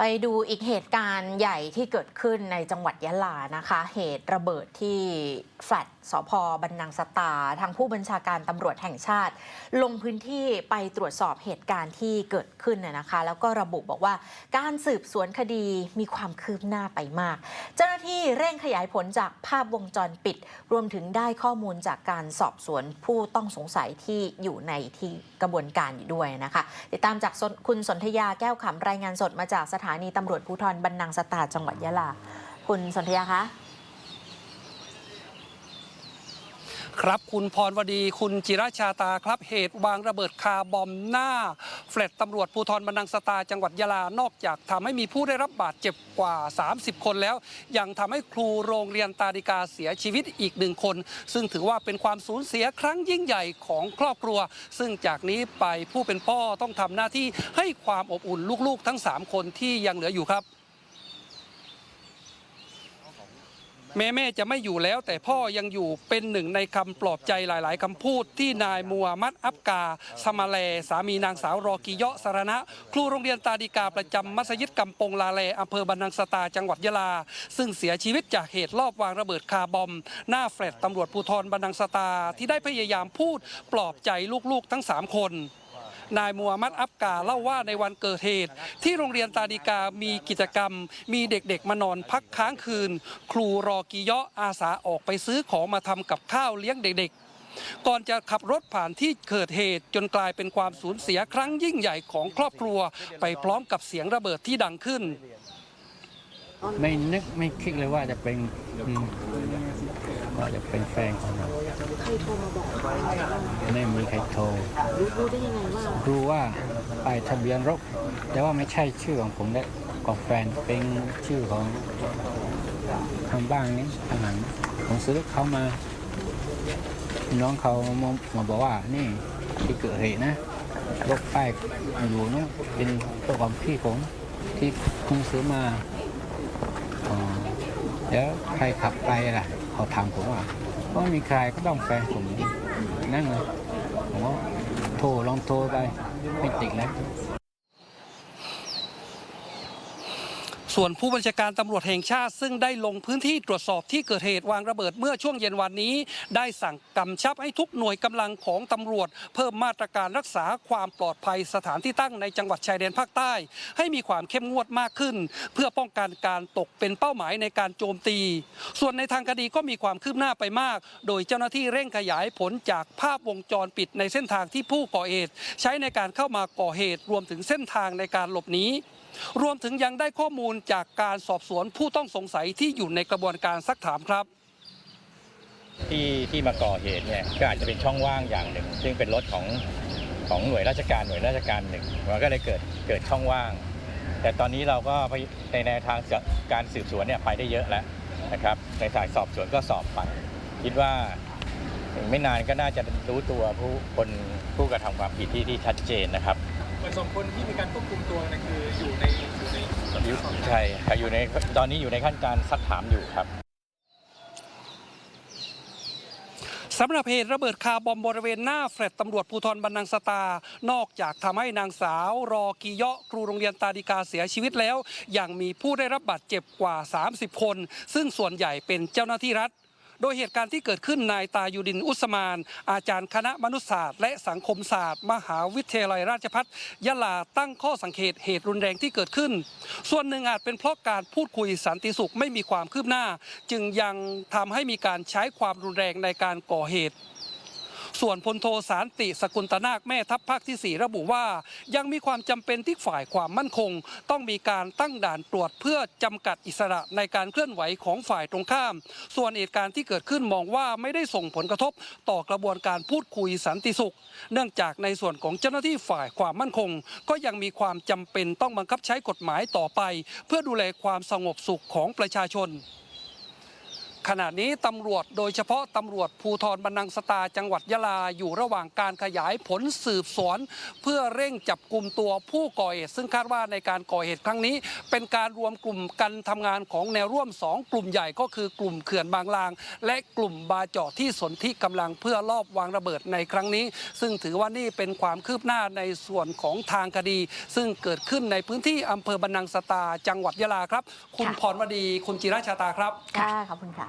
ไปดูอีกเหตุการณ์ใหญ่ที่เกิดขึ้นในจังหวัดยะลานะคะ เหตุระเบิดที่แฟลตสพบันนังสตา ทางผู้บัญชาการตำรวจแห่งชาติ ลงพื้นที่ไปตรวจสอบเหตุการณ์ที่เกิดขึ้นนะคะ แล้วก็ระบุบอกว่าการสืบสวนคดีมีความคืบหน้าไปมาก เจ้าหน้าที่เร่งขยายผลจากภาพวงจรปิด รวมถึงได้ข้อมูลจากการสอบสวนผู้ต้องสงสัยที่อยู่ในที่กระบวนการอยู่ด้วยนะคะ ติดตามจากคุณสนธยาแก้วขำรายงานสดมาจากสถานานีตำรวจภูธรบรรนังสตาจังหวัดยะลา คุณสนธยาคะ ครับคุณพรวดีคุณจิราชาตาครับเหตุวางระเบิดคาร์บอมหน้าแฟลตตำรวจภูธรบรรนังสตาจังหวัดยะลานอกจากทำให้มีผู้ได้รับบาดเจ็บกว่า 30 คนแล้ว ยังทำให้ครูโรงเรียนตาดิกาเสียชีวิตอีกหนึ่งคน ซึ่งถือว่าเป็นความสูญเสียครั้งยิ่งใหญ่ของครอบครัว ซึ่งจากนี้ไปผู้เป็นพ่อต้องทำหน้าที่ให้ความอบอุ่นลูกๆ ทั้ง 3 คนที่ยังเหลืออยู่ครับ แม่แม่จะไม่อยู่แล้ว แต่พ่อยังอยู่เป็นหนึ่งในคำปลอบใจหลาย ๆคำพูดที่นายมัวมัดอับกา สมาแล สามีนางสาวรอกิเยาะสารณะ ครูโรงเรียนตาดิกาประจำมัสยิดกำปงลาแลอำเภอบันนังสตาจังหวัดยะลา ซึ่งเสียชีวิตจากเหตุลอบวางระเบิดคาร์บอม หน้าแฟลตตำรวจภูธรบันนังสตาที่ได้พยายามพูดปลอบใจลูก ๆ ทั้ง 3 คน นายมัวมัดอับกาเล่าว่าในวันเกิดเหตุ ที่โรงเรียนตาดิกามีกิจกรรม มีเด็กๆมานอนพักค้างคืน ครูรอกิยาะอาสาออกไปซื้อของมาทำกับข้าวเลี้ยงเด็กๆก่อนจะขับรถผ่านที่เกิดเหตุจนกลายเป็นความสูญเสียครั้งยิ่งใหญ่ของครอบครัว ไปพร้อมกับเสียงระเบิดที่ดังขึ้น ไม่นึกไม่คิดเลยว่าจะเป็น ว่าจะเป็นแฟนของเราใครโทรมาบอกไม่มีใครโทรรู้รู้ได้ยังไงว่ารู้ว่าป้ายทะเบียนรถแต่ว่าไม่ใช่ชื่อของผมและของแฟนเป็นชื่อของทางบ้านนี้ทางหลังผมซื้อเขามา น้องเขามามาบอกว่านี่ที่เกิดเหตุนะรถป้ายอยู่นู้นเป็นตัวของพี่ผมที่คุณซื้อมาอ๋อแล้วใครขับไปล่ะ เขาถามผมว่าก็ม่มีใครก็ต้องแฟนผมนั่นเลยผมก็โทรลองโทรไปไม่ติดแล้ว ส่วนผู้บัญชาการตำรวจแห่งชาติ ซึ่งได้ลงพื้นที่ตรวจสอบที่เกิดเหตุวางระเบิดเมื่อช่วงเย็นวันนี้ ได้สั่งกำชับให้ทุกหน่วยกำลังของตำรวจ เพิ่มมาตรการรักษาความปลอดภัยสถานที่ตั้งในจังหวัดชายแดนภาคใต้ ให้มีความเข้มงวดมากขึ้น เพื่อป้องกันการตกเป็นเป้าหมายในการโจมตี ส่วนในทางคดีก็มีความคืบหน้าไปมาก โดยเจ้าหน้าที่เร่งขยายผลจากภาพวงจรปิดในเส้นทางที่ผู้ก่อเหตุ ใช้ในการเข้ามาก่อเหตุรวมถึงเส้นทางในการหลบหนี รวมถึงยังได้ข้อมูลจากการสอบสวนผู้ต้องสงสัยที่อยู่ในกระบวนการซักถามครับ ที่ที่มาก่อเหตุเนี่ยก็อาจจะเป็นช่องว่างอย่างหนึ่ง ซึ่งเป็นรถของของหน่วยราชการหน่วยราชการหนึ่งมันก็เลยเกิดเกิดช่องว่าง แต่ตอนนี้เราก็ในแนวทางการสืบสวนเนี่ยไปได้เยอะแล้วนะครับ ในสายสอบสวนก็สอบไปคิดว่าไม่นานก็น่าจะรู้ตัวผู้คนผู้กระทำความผิดที่ที่ชัดเจนนะครับ เหมือนสองคนที่มีการควบคุมตัวเนยคืออยู่ในอยู่ในใช่ครับอยู่ในตอนนี้อยู่ในขั้นการซักถามอยู่ครับสำหรับเหตุระเบิดคาร์บอมบริเวณหน้าแฟลตตำรวจภูธรบันนังสตา นอกจากทำให้นางสาว รอกีเยาะครูโรงเรียนตาดิกาเสียชีวิตแล้ว ยังมีผู้ได้รับบาดเจ็บกว่า 30 คน ซึ่งส่วนใหญ่เป็นเจ้าหน้าที่รัฐ โดยเหตุการณ์ที่เกิดขึ้นนายตายูดินอุสมาน อาจารย์คณะมนุษยศาสตร์ และสังคมศาสตร์ มหาวิทยาลัยราชภัฏยะลาตั้งข้อสังเกตเหตุรุนแรงที่เกิดขึ้น ส่วนหนึ่งอาจเป็นเพราะการพูดคุยสันติสุขไม่มีความคืบหน้า จึงยังทำให้มีการใช้ความรุนแรงในการก่อเหตุ ส่วนพลโทสารติสกุลตนาคแม่ทัพภาคที่ 4 ระบุว่า ยังมีความจำเป็นที่ฝ่ายความมั่นคง ต้องมีการตั้งด่านตรวจเพื่อจำกัดอิสระในการเคลื่อนไหวของฝ่ายตรงข้าม ส่วนเหตุการณ์ที่เกิดขึ้นมองว่าไม่ได้ส่งผลกระทบต่อกระบวนการพูดคุยสันติสุข เนื่องจากในส่วนของเจ้าหน้าที่ฝ่ายความมั่นคง ก็ยังมีความจำเป็นต้องบังคับใช้กฎหมายต่อไป เพื่อดูแลความสงบสุขของประชาชน ขณะนี้ตำรวจโดยเฉพาะตำรวจภูธรบรรนังสตาจังหวัดยะลาอยู่ระหว่างการขยายผลสืบสวน เพื่อเร่งจับกลุ่มตัวผู้ก่อเหตุซึ่งคาดว่าในการก่อเหตุครั้งนี้ เป็นการรวมกลุ่มกันทำงานของแนวร่วม 2 กลุ่มใหญ่ก็คือกลุ่มเขื่อนบางลาง และกลุ่มบาเจาะที่สนที่กำลังเพื่อลอบวางระเบิดในครั้งนี้ ซึ่งถือว่านี่เป็นความคืบหน้าในส่วนของทางคดี ซึ่งเกิดขึ้นในพื้นที่อำเภอบรรนังสตาจังหวัดยะลาครับ คุณพรวดีคุณจิราชาตาครับค่ะขอบคุณค่ะ